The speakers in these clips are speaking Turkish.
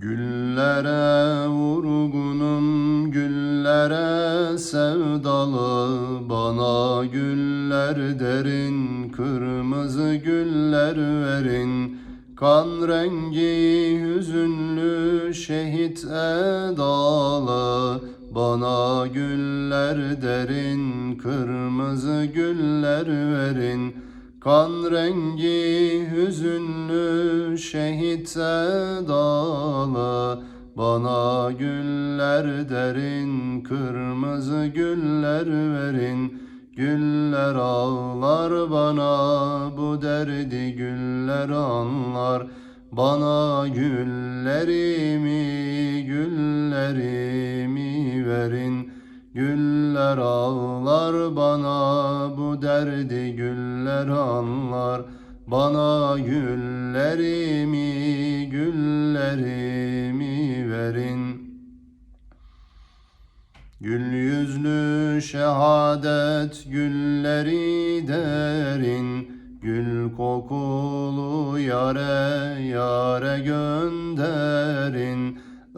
Güllere vurgunum, güllere sevdalı. Bana güller derin, kırmızı güller verin. Kan rengi hüzünlü şehit edalı. Bana güller derin, kırmızı güller verin Kan rengi hüzünlü şehit edalı Bana güller derin kırmızı güller verin. Güller ağlar bana bu derdi güller anlar. Bana güllerimi güllerimi verin Güller ağlar bana bu derdi güller anlar. Bana güllerimi güllerimi verin. Gül yüzlü şehadet gülleri derin. Gül kokulu yare yare gönderin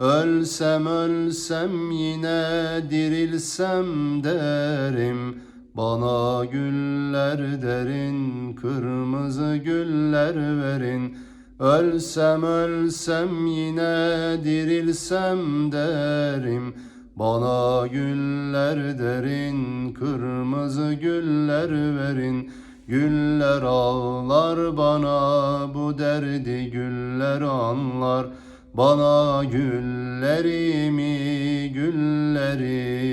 Ölsem ölsem yine dirilsem derim. Bana güller derin kırmızı güller verin. Ölsem ölsem yine dirilsem derim. Bana güller derin kırmızı güller verin. Güller ağlar bana bu derdi güller anlar Bana güllerimi güllerimi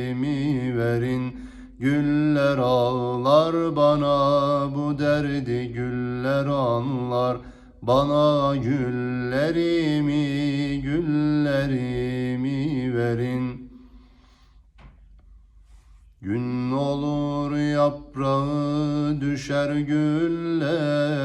verin? Güller ağlar bana bu derdi güller anlar. Bana güllerimi güllerimi verin? Gün olur yaprağı düşer güllerin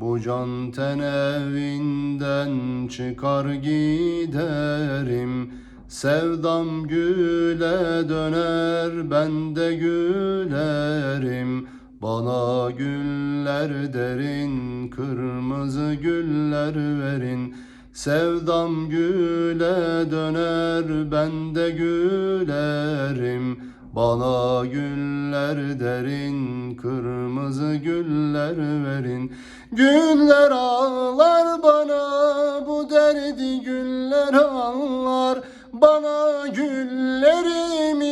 Bu can ten evinden çıkar giderim. Sevdam güle döner ben de gülerim. Bana güller derin kırmızı güller verin. Sevdam güle döner ben de gülerim bana güller derin, kırmızı güller verin. Güller ağlar bana, bu derdi güller ağlar. Bana güllerimi,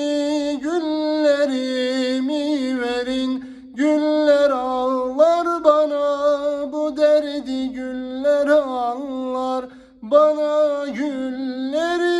güllerimi verin. Güller ağlar bana, bu derdi güller ağlar. Bana güller